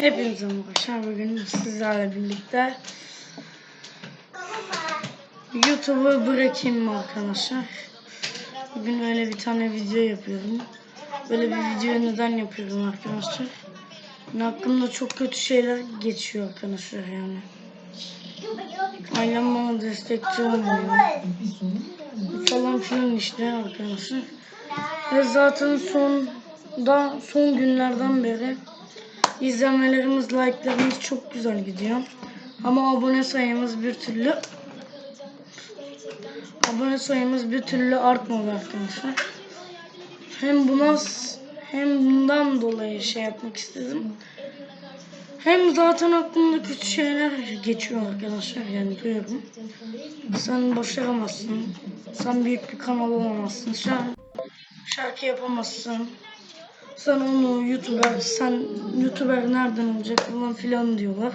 Hepinize merhaba. Bugün sizlerle birlikte YouTube'u bırakayım mı arkadaşlar? Bugün öyle bir tane video yapıyorum. Böyle bir video neden yapıyorum arkadaşlar? Yani hakkımda çok kötü şeyler geçiyor arkadaşlar yani. Ailem bana destekçi olmuyor. Falan filan işte arkadaşlar. Ve zaten son da son günlerden beri İzlemelerimiz, like'larımız çok güzel gidiyor. Ama abone sayımız bir türlü abone sayımız bir türlü artmadı arkadaşlar. Hem buna hem bundan dolayı şey yapmak istedim. Hem zaten aklımda kötü şeyler geçiyor arkadaşlar yani duyuyorum. Sen başaramazsın. Sen büyük bir kanal olamazsın. Sen şarkı yapamazsın. Sen onu YouTuber, sen YouTuber nereden olacak falan filan diyorlar.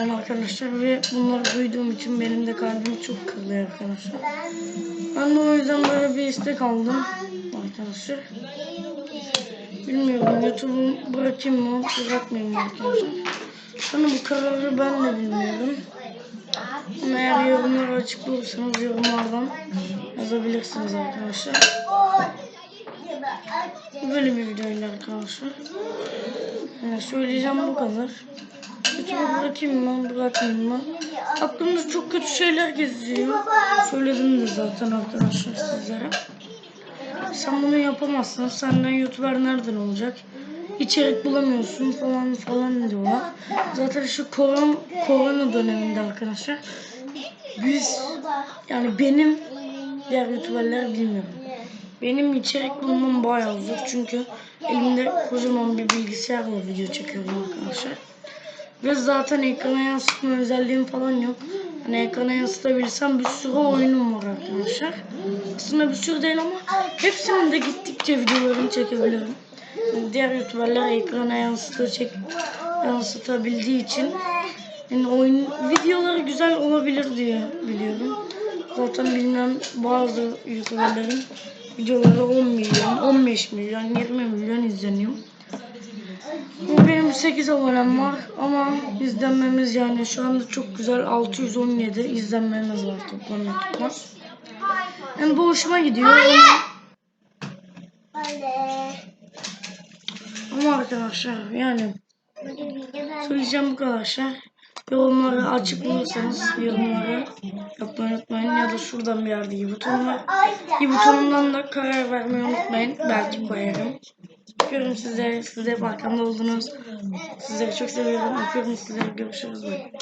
Bana arkadaşlar ve bunları duyduğum için benim de kalbim çok kırılıyor arkadaşlar. Ben de o yüzden böyle bir istek aldım arkadaşlar. Bilmiyorum YouTube'u bırakayım mı bırakmayayım mı arkadaşlar. Sonra bu kararı ben de bilmiyorum. Ama eğer yorumları açık bulursanız yorumlardan yazabilirsiniz arkadaşlar. Böyle bir videoydu arkadaşlar. Yani söyleyeceğim bu kadar. YouTube'u bırakayım mı, bırakmayayım mı? Aklımda çok kötü şeyler geziyor. Söyledim de zaten arkadaşlar sizlere. Sen bunu yapamazsın. Senden YouTuber nereden olacak? İçerik bulamıyorsun falan falan diyorlar. Zaten şu korona, korona döneminde arkadaşlar. Biz yani benim diğer YouTuberler bilmiyorum. Benim içerik bulmam bayağı zor çünkü elimde kocaman bir bilgisayarla video çekiyorum arkadaşlar. Ve zaten ekrana yansıtma özelliğim falan yok. Hani ekrana yansıtabilsem bir sürü oyunum var arkadaşlar. Aslında bir sürü değil ama hepsinin de gittikçe videolarını çekebilirim. Yani diğer youtuberler ekrana yansıtı çek yansıtabildiği için yani oyun videoları güzel olabilir diye biliyorum. Zaten bilmem bazı youtuberlerin videoları 10 milyon, 15 milyon, 20 milyon izleniyor. Benim 8 abonem var ama izlenmemiz yani şu anda çok güzel 617 izlenmemiz var toplam YouTube'da. Yani bu hoşuma gidiyor ama, ama arkadaşlar yani söyleyeceğim bu arkadaşlar. Yorumları açık bulursanız yorumları yapmayı unutmayın ya da şuradan bir yerde iyi buton var. İyi butonundan da karar vermeyi unutmayın. Belki koyarım. Öpüyorum sizleri. Siz hep arkamda oldunuz. Sizleri çok seviyorum. Öpüyorum sizleri. Görüşürüz. Bye.